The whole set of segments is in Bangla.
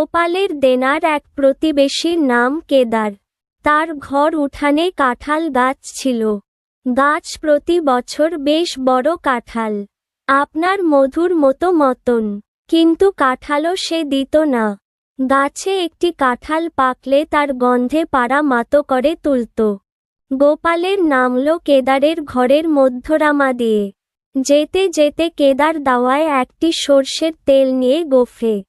গোপালের দেনার এক প্রতিবেশীর নাম কেদার। তার ঘর উঠানে কাঁঠাল গাছ ছিল। গাছ প্রতি বছর বেশ বড় কাঁঠাল। আপনার মধুর মতো মতন। কিন্তু কাঁঠালও সে দিত না। গাছে একটি কাঁঠাল পাকলে তার গন্ধে পাড়া মাতো করে তুলত। গোপালের নামল কেদারের ঘরের মধ্যরামা দিয়ে। যেতে যেতে কেদার দাওয়ায় একটি সর্ষের তেল নিয়ে গোফে।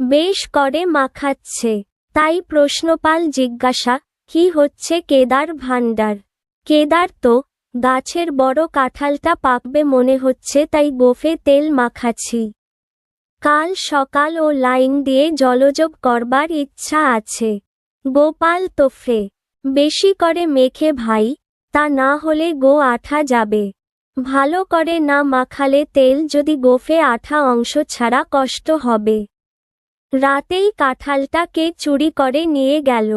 বেশ করে মাখাচ্ছে। তাই প্রশ্নপাল জিজ্ঞাসা, কি হচ্ছে কেদার ভাণ্ডার? কেদার তো, গাছের বড় কাঁঠালটা পাকবে মনে হচ্ছে, তাই গোফে তেল মাখাছি কাল সকাল ও লাইন দিয়ে জলযোগ করবার ইচ্ছা আছে। গোপাল তোফে, বেশি করে মেখে ভাই, তা না হলে গো আঠা যাবে। ভালো করে না মাখালে তেল যদি গোফে আঠা অংশ ছাড়া কষ্ট হবে। রাতেই কাঁঠালটাকে চুরি করে নিয়ে গেল।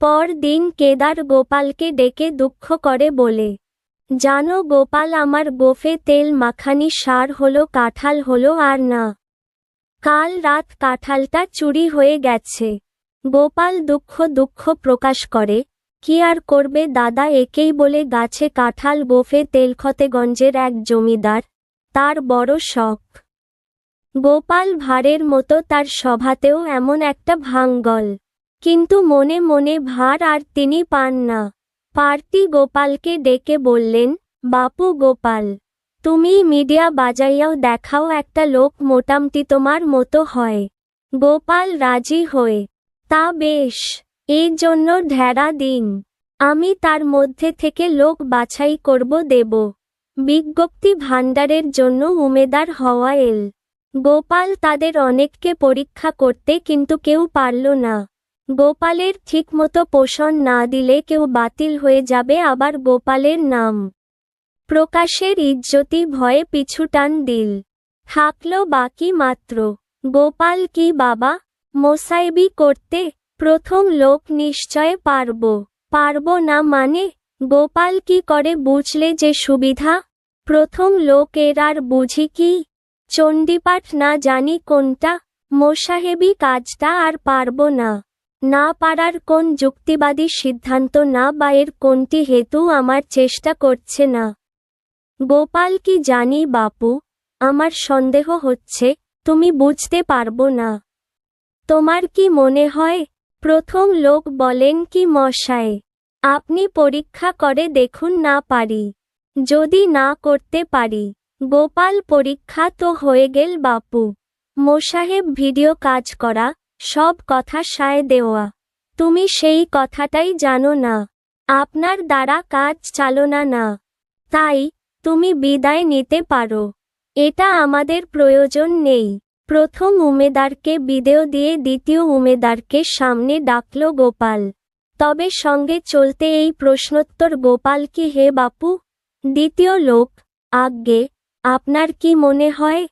পর দিন কেদার গোপালকে ডেকে দুঃখ করে বলে, জানো গোপাল, আমার গোফে তেল মাখানি সার হলো, কাঁঠাল হলো আর না। কাল রাত কাঁঠালটা চুরি হয়ে গেছে। গোপাল দুঃখ দুঃখ প্রকাশ করে, কি আর করবে দাদা, একেই বলে গাছে কাঁঠাল গোফে তেলখতেগঞ্জের এক জমিদার, তার বড় শখ। গোপাল ভাঁড়ের মতো তার সভাতেও এমন একটা ভাঙ্গল। কিন্তু মনে মনে ভার আর তিনি পান না। পার্টি গোপালকে ডেকে বললেন, বাপু গোপাল, তুমি মিডিয়া বাজাইয়াও দেখাও একটা লোক মোটামটি তোমার মতো হয়। গোপাল রাজি হয়ে, তা বেশ এই জন্য ঢেরা দিন। আমি তার মধ্যে থেকে লোক বাছাই করব দেব। বিজ্ঞপ্তি ভাণ্ডারের জন্য উমেদার হওয়া এল। গোপাল তাদের অনেককে পরীক্ষা করতে কিন্তু কেউ পারল না। গোপালের ঠিকমতো পোষণ না দিলে কেউ বাতিল হয়ে যাবে আবার গোপালের নাম। প্রকাশের ইজ্জতি ভয়ে পিছুটান দিল। থাকল বাকি মাত্র। গোপাল কি বাবা? মোসাইবি করতে প্রথম লোক নিশ্চয় পারব। পারব না মানে? গোপাল কি করে বুঝলে যে সুবিধা? প্রথম লোক এর আর বুঝি কি? চণ্ডীপাঠ না জানি কোনটা, মোসাহেবি কাজটা আর পারব না। না পারার কোন যুক্তিবাদী সিদ্ধান্ত, না বা এর কোনটি হেতু আমার চেষ্টা করছে না। গোপাল কি জানি বাপু, আমার সন্দেহ হচ্ছে, তুমি বুঝতে পারব না। তোমার কি মনে হয়, প্রথম লোক বলেন কি মশায় আপনি পরীক্ষা করে দেখুন না পারি, যদি না করতে পারি। গোপাল পরীক্ষা তো হয়ে গেল বাপু। মোসাহেব ভিডিও কাজ করা, সব কথা সায় দেওয়া। তুমি সেই কথাটাই জানো না। আপনার দ্বারা কাজ চালনা না। তাই, তুমি বিদায় নিতে পারো। এটা আমাদের প্রয়োজন নেই। প্রথম উমেদারকে বিদেয় দিয়ে দ্বিতীয় উমেদারকে সামনে ডাকল গোপাল। তবে সঙ্গে চলতে এই প্রশ্নোত্তর গোপাল কি হে বাপু? দ্বিতীয় লোক, আজ্ঞে আপনার কি মনে হয়?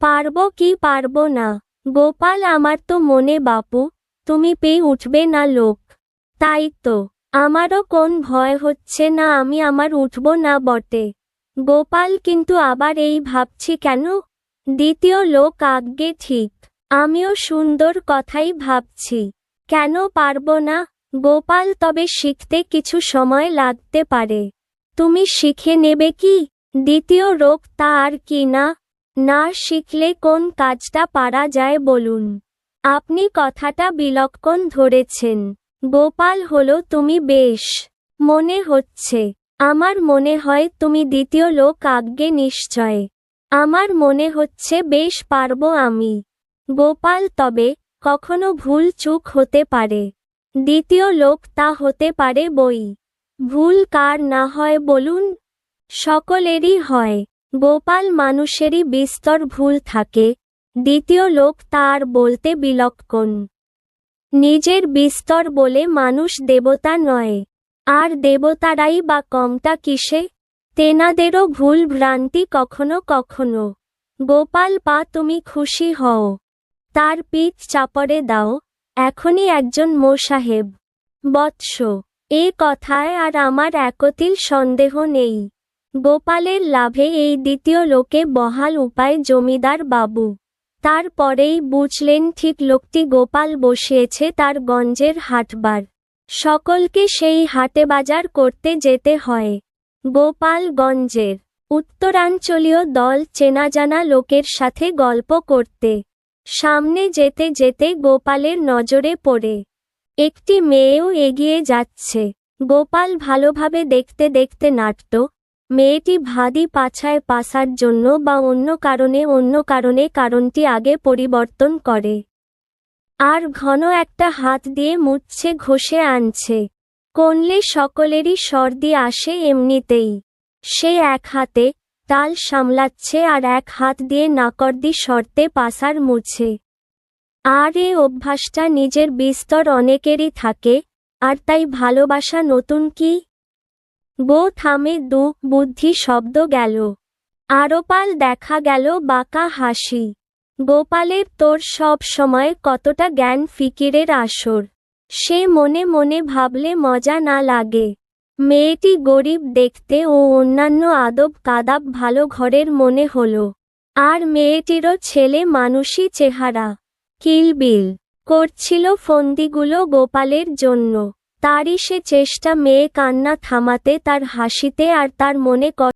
পারব কি পারব না? গোপাল, আমার তো মনে, বাপু, তুমি পেয়ে উঠবে না লোক। তাই তো, আমারও কোন ভয় হচ্ছে না, আমি আমার উঠব না বটে। গোপাল, কিন্তু আবার এই ভাবছি কেন? দ্বিতীয় লোক আজ্ঞে ঠিক। আমিও সুন্দর কথাই ভাবছি। কেন পারব না? গোপাল, তবে শিখতে কিছু সময় লাগতে পারে। তুমি শিখে নেবে কি? দ্বিতীয় রোগ তা আর কি না? না শিখলে কোন কাজটা পারা যায় বলুন। আপনি কথাটা বিলক্ষণ ধরেছেন। গোপাল হলো তুমি বেশ। মনে হচ্ছে। আমার মনে হয় তুমি দ্বিতীয় লোক আজ্ঞে নিশ্চয়। আমার মনে হচ্ছে বেশ পারব আমি। গোপাল তবে কখনো ভুল চুক হতে পারে। দ্বিতীয় লোক তা হতে পারে বই। ভুল কার না হয় বলুন সকলেরই হয়। গোপাল মানুষেরই বিস্তর ভুল থাকে। দ্বিতীয় লোক তার বলতে বিলক্ষণ। নিজের বিস্তর বলে মানুষ দেবতা নয়। আর দেবতারাই বা কমটা কিসে? তেনাদেরও ভুল ভ্রান্তি কখনো কখনো। গোপাল পা, তুমি খুশি হও। তার পিঠ চাপড়ে দাও। এখনই একজন মোসাহেব। বৎস। এ কথায় আর আমার একতিল সন্দেহ নেই। গোপালের লাভে এই দ্বিতীয় লোকে বহাল উপায় জমিদার বাবু। তারপরেই বুঝলেন ঠিক লোকটি গোপাল বসিয়েছে তার গঞ্জের হাটবার। সকলকে সেই হাটে বাজার করতে যেতে হয়। গোপালগঞ্জের উত্তরাঞ্চলীয় দল চেনা জানা লোকের সাথে গল্প করতে। সামনে যেতে যেতে গোপালের নজরে পড়ে। একটি মেয়েও এগিয়ে যাচ্ছে। গোপাল ভালোভাবে দেখতে দেখতে নাট্য মেয়েটি ভাদি পাছায় পাসার জন্য বা অন্য কারণে অন্য কারণে কারণটি আগে পরিবর্তন করে। আর ঘন একটা হাত দিয়ে মুচ্ছে, ঘষে আনছে। করলে সকলেরই সর্দি আসে এমনিতেই। সে এক হাতে তাল সামলাচ্ছে আর এক হাত দিয়ে নাকর্দি শর্তে পাসার মুছে। আর এ অভ্যাসটা নিজের বিস্তর অনেকেরই থাকে, আর তাই ভালোবাসা নতুন কি? গো থামে দু বুদ্ধি শব্দ গেল। আরোপাল দেখা গেল বাঁকা হাসি। গোপালের তোর সব সময় কতটা জ্ঞান ফিকিরের আসর। সে মনে মনে ভাবলে মজা না লাগে। মেয়েটি গরিব দেখতে ও অন্যান্য আদব কাদাব ভালো ঘরের মনে হলো। আর মেয়েটিরও ছেলে মানুষই চেহারা। কিলবিল করছিল ফন্দিগুলো গোপালের জন্য। তারই সে চেষ্টা মেয়ে কান্না থামাতে তার হাসিতে আর তার মনে